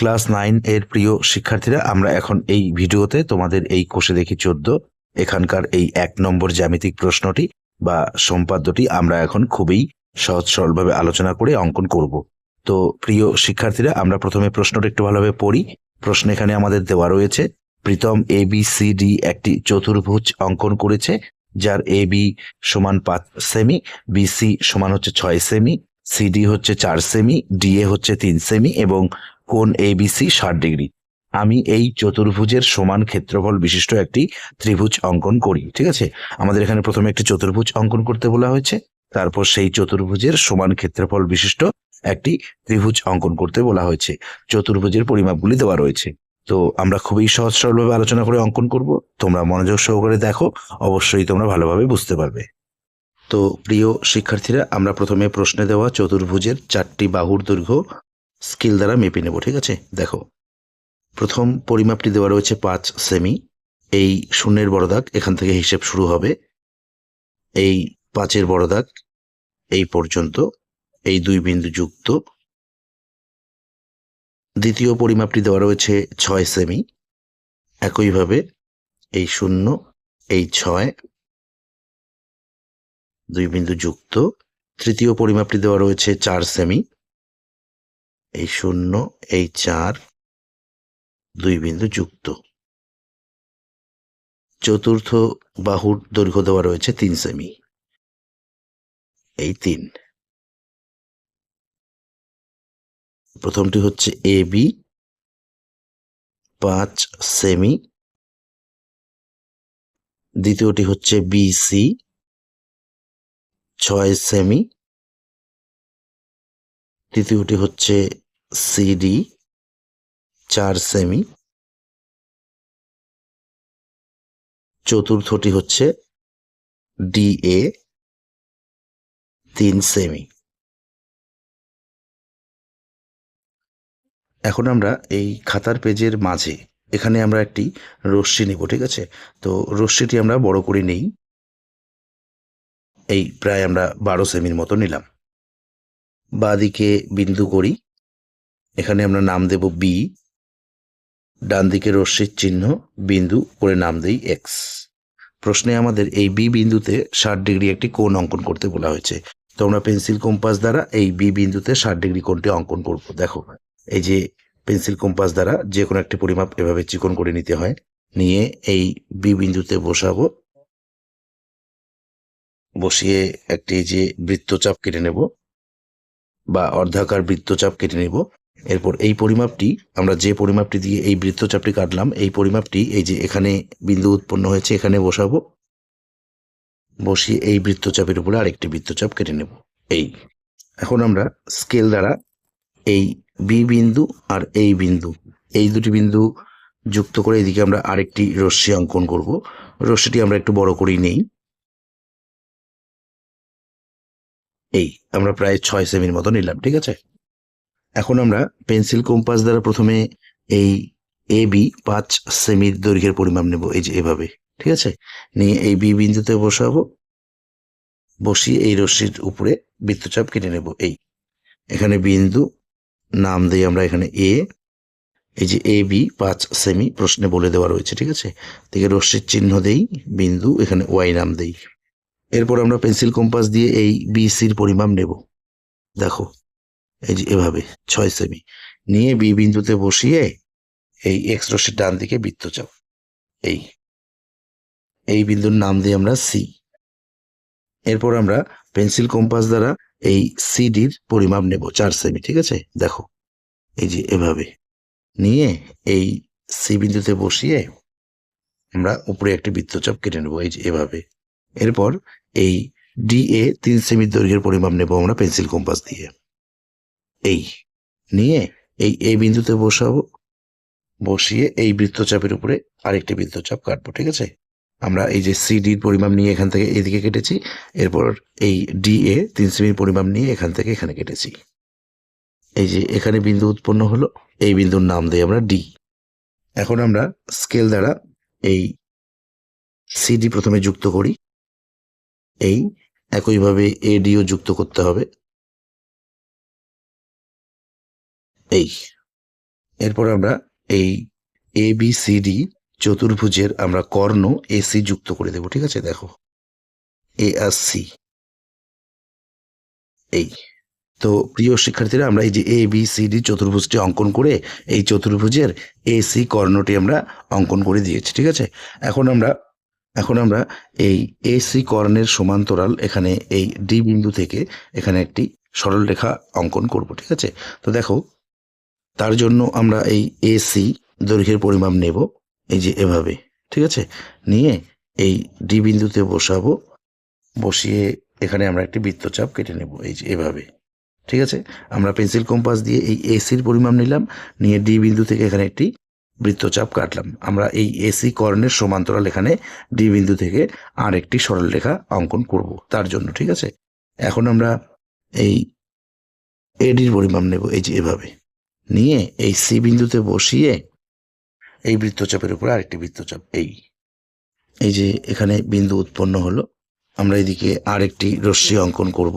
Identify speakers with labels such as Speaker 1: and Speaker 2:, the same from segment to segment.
Speaker 1: Class nine এর প্রিয় শিক্ষার্থীরা, আমরা এখন এই ভিডিওতে তোমাদের এই কোষে দেখি চোদ্দ। এখানকার এই এক নম্বর জ্যামিতিক প্রশ্নটি বা সম্পাদ্যটি আমরা এখন খুবই সহজ সরলভাবে আলোচনা করে অঙ্কন করব। তো প্রিয় শিক্ষার্থীরা, আমরা প্রথমে প্রশ্নটা একটু ভালোভাবে পড়ি। প্রশ্ন এখানে আমাদের দেওয়া রয়েছে, Pritam A B C D একটি চতুর্ভুজ অঙ্কন করেছে, যার এ বি সমান পাঁচ সেমি বি সি সমান হচ্ছে ছয় সেমি সিডি হচ্ছে চার সেমি ডিএ হচ্ছে তিন সেমি এবং কোণ এবিসি ষাট ডিগ্রি। আমি এই চতুর্ভুজের সমান ক্ষেত্রফল বিশিষ্ট একটি ত্রিভুজ অঙ্কন করি, ঠিক আছে? আমাদের এখানে প্রথমে একটি চতুর্ভুজ অঙ্কন করতে বলা হয়েছে, তারপর সেই চতুর্ভুজের সমান ক্ষেত্রফল বিশিষ্ট একটি ত্রিভুজ অঙ্কন করতে বলা হয়েছে, চতুর্ভুজের পরিমাপগুলি দেওয়া রয়েছে। তো আমরা খুবই সহজ সরলভাবে আলোচনা করে অঙ্কন করব, তোমরা মনোযোগ সহকারে দেখো, অবশ্যই তোমরা ভালোভাবে বুঝতে পারবে। তো প্রিয় শিক্ষার্থীরা, আমরা প্রথমে প্রশ্নে দেওয়া চতুর্ভুজের চারটি বাহুর দৈর্ঘ্য স্কেল দ্বারা মেপে নেব, ঠিক আছে? দেখো, প্রথম পরিমাপটি দেওয়া রয়েছে পাঁচ সেমি। এই শূন্যের বড় দাগ এখান থেকে হিসেব শুরু হবে। এই পাঁচের বড় দাগ এই পর্যন্ত, এই দুই বিন্দু যুক্ত। দ্বিতীয় পরিমাপটি দেওয়া রয়েছে ছয় সেমি। একইভাবে এই শূন্য, এই ছয়, দুই বিন্দু যুক্ত। তৃতীয় পরিমাপটি দেওয়া রয়েছে চার সেমি। এই শূন্য, এই চার, দুই বিন্দু যুক্ত। চতুর্থ বাহুর দৈর্ঘ্য দেওয়া রয়েছে তিন সেমি এই তিন। প্রথমটি হচ্ছে এ বি পাঁচ সেমি দ্বিতীয়টি হচ্ছে বিসি ছয় সেমি তৃতীয়টি হচ্ছে সিডি চার সেমি চতুর্থটি হচ্ছে ডিএ তিন সেমি এখন আমরা এই খাতার পেজের মাঝে, এখানে আমরা একটি রশ্মি নেব, ঠিক আছে? তো রশ্মিটি আমরা বড় করে নেই। এই প্রায় আমরা বারো সেমির মতো নিলাম। বাঁদিকে বিন্দু করি। এখানে আমরা নাম দেব বি ডান দিকে রশ্মির চিহ্ন, বিন্দু করে নাম দেই এক্স প্রশ্নে আমাদের এই বি বিন্দুতে ষাট ডিগ্রি একটি কোণ অঙ্কন করতে বলা হয়েছে। তো আমরা পেন্সিল কম্পাস দ্বারা এই বি বিন্দুতে ষাট ডিগ্রি কোণটি অঙ্কন করব। দেখো, এই যে পেন্সিল কম্পাস দ্বারা যে কোনো একটি পরিমাপ এভাবে চিকন করে নিতে হয়। নিয়ে এই বি বিন্দুতে বসাবো। বসিয়ে একটি যে বৃত্তচাপ কেটে নেব। বা অর্ধাকার বৃত্তচাপ কেটে নেব। এরপর এই পরিমাপটি, আমরা যে পরিমাপটি দিয়ে এই বৃত্তচাপটি কাটলাম, এই পরিমাপটি, এই যে এখানে বিন্দু উৎপন্ন হয়েছে, এখানে বসাবো। বসিয়ে এই বৃত্তচাপের উপরে আরেকটি বৃত্তচাপ কেটে নেব। এই। এখন আমরা স্কেল দ্বারা এই বি বিন্দু আর এই বিন্দু, এই দুটি বিন্দু যুক্ত করে এদিকে আমরা আরেকটি রশ্মি অঙ্কন করব। রশ্মিটি আমরা একটু বড় করেই নেই। এই, আমরা প্রায় ছয় সেমির মতো নিলাম, ঠিক আছে? এখন আমরা পেন্সিল কম্পাস দ্বারা প্রথমে এই এ, বি পাঁচ সেমির দৈর্ঘ্যের পরিমাপ নেব, এই যে এভাবে, ঠিক আছে? নিয়ে এই বি বিন্দুতে বসাবো, বসিয়ে এই রশ্মির উপরে বৃত্তচাপ কেটে নেব, এই। এখানে বিন্দু, নাম দিই আমরা এখানে এ, এই যে এ, বি পাঁচ সেমি প্রশ্নে বলে দেওয়া রয়েছে, ঠিক আছে? থেকে রশ্মির চিহ্ন দেই, বিন্দু, এখানে ওয়াই নাম দেই। এরপর আমরা পেন্সিল কম্পাস দিয়ে এই বিসির পরিমাপ নেব। দেখো, এই যে এভাবে, ছয় সেমি। নিয়ে বি বিন্দুতে বসিয়ে এই এক্স রশ্মির ডান দিকে বৃত্তচাপ এই এই বিন্দুর নাম দিই আমরা সি। এরপর আমরা পেন্সিল কম্পাস দ্বারা এই সিডির পরিমাপ নেব চার সেমি, ঠিক আছে? দেখো, এই যে এভাবে। নিয়ে এই সি বিন্দুতে বসিয়ে আমরা উপরে একটি বৃত্তচাপ কেটে নেব, এই যে এভাবে। এরপর এই ডিএ তিন সেমি দৈর্ঘ্যের পরিমাপ নেব আমরা পেন্সিল কম্পাস দিয়ে। এই নিয়ে এই এ বিন্দুতে বসাবো, বসিয়ে এই বৃত্তচাপের উপরে আরেকটি বৃত্তচাপ কাটবো, ঠিক আছে? আমরা এই যে সিডির পরিমাপ নিয়ে এখান থেকে এদিকে কেটেছি, এরপর এই ডিএ তিন সেমির পরিমাপ নিয়ে এখান থেকে এখানে কেটেছি। এই যে এখানে বিন্দু উৎপন্ন হলো, এই বিন্দুর নাম দিই আমরা ডি এখন আমরা স্কেল দ্বারা এই সিডি প্রথমে যুক্ত করি। এই একইভাবে এডিও যুক্ত করতে হবে। এই। এরপর আমরা এই এ বি সি ডি চতুর্ভুজের আমরা কর্ণ এসি যুক্ত করে দেব, ঠিক আছে? দেখো। এ আর সি এই। তো প্রিয় শিক্ষার্থীরা, আমরা এই যে এ বি সি ডি চতুর্ভুজটি অঙ্কন করে এই চতুর্ভুজের এসি কর্ণটি আমরা অঙ্কন করে দিয়েছি, ঠিক আছে? এখন আমরা এখন আমরা এই এসি কর্ণের সমান্তরাল এখানে এই ডি বিন্দু থেকে এখানে একটি সরল রেখা অঙ্কন করব, ঠিক আছে? তো দেখো, তার জন্য আমরা এই এসি দৈর্ঘ্যের পরিমাপ নেব, এই যে এভাবে, ঠিক আছে? নিয়ে এই ডি বিন্দুতে বসাবো, বসিয়ে এখানে আমরা একটি বৃত্তচাপ কেটে নেব, এই যে এভাবে, ঠিক আছে? আমরা পেন্সিল কম্পাস দিয়ে এই এসির পরিমাপ নিলাম, নিয়ে ডি বিন্দু থেকে এখানে একটি বৃত্তচাপ কাটলাম। আমরা এই এসি কর্ণের সমান্তরাল এখানে ডি বিন্দু থেকে আর একটি সরল রেখা অঙ্কন করব। তার জন্য, ঠিক আছে? এখন আমরা এই এডির পরিমাণ নেব, এই যে এভাবে। নিয়ে এই সি বিন্দুতে বসিয়ে এই বৃত্তচাপের উপরে আরেকটি বৃত্তচাপ, এই। এই যে এখানে বিন্দু উৎপন্ন হলো, আমরা এদিকে আরেকটি রশ্মি অঙ্কন করব।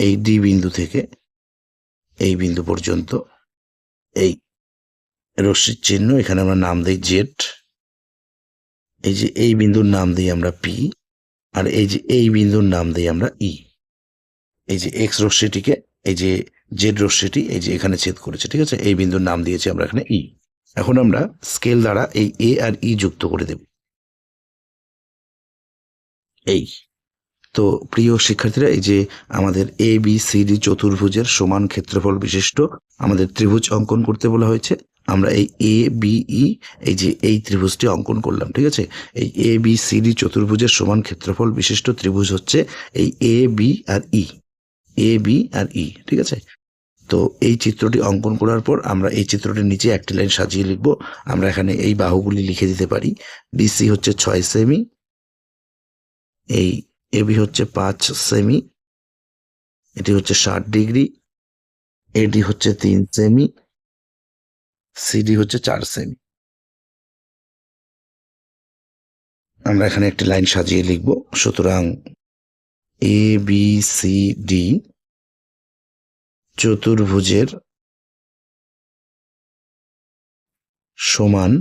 Speaker 1: এই ডি বিন্দু থেকে এই বিন্দু পর্যন্ত, এই রশ্মির চিহ্ন, এখানে আমরা নাম দিই জেড। এই যে এই বিন্দুর নাম দিই আমরা পি, আর এই যে এই বিন্দুর নাম দিই আমরা ই। এই যে এক্স রশ্মিটিকে, এই যে জেড রশ্মিটি, এই যে এখানে ছেদ করেছে, ঠিক আছে? এই বিন্দুর নাম দিয়েছি আমরা এখানে ই। এখন আমরা স্কেল দ্বারা এই এ আর ই যুক্ত করে দেব। এই। তো প্রিয় শিক্ষার্থীরা, এই যে আমাদের এ, বি, সি, ডি, চতুর্ভুজের সমান ক্ষেত্রফল বিশিষ্ট আমাদের ত্রিভুজ অঙ্কন করতে বলা হয়েছে। আমরা এই এ বি ই এই যে এই ত্রিভুজটি অঙ্কন করলাম, ঠিক আছে? এই এ বি সি ডি চতুর্ভুজের সমান ক্ষেত্রফল বিশিষ্ট ত্রিভুজ হচ্ছে এই A B R E A B R ই ঠিক আছে? তো এই চিত্রটি অঙ্কন করার পর আমরা এই চিত্রটির নিচে একটি লাইন সাজিয়ে লিখব। আমরা এখানে এই বাহুগুলি লিখে দিতে পারি। বিসি হচ্ছে ছয় সেমি, এই এবি হচ্ছে পাঁচ সেমি, এটি হচ্ছে ষাট ডিগ্রি এডি হচ্ছে তিন সেমি সিডি হচ্ছে চার সেমি আমরা এখানে একটি লাইন সাজিয়ে লিখব, সুতরাং এ বি সি ডি চতুর্ভুজের সমান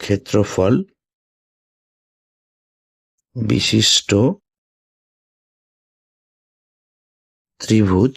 Speaker 1: ক্ষেত্রফল বিশিষ্ট ত্রিভুজ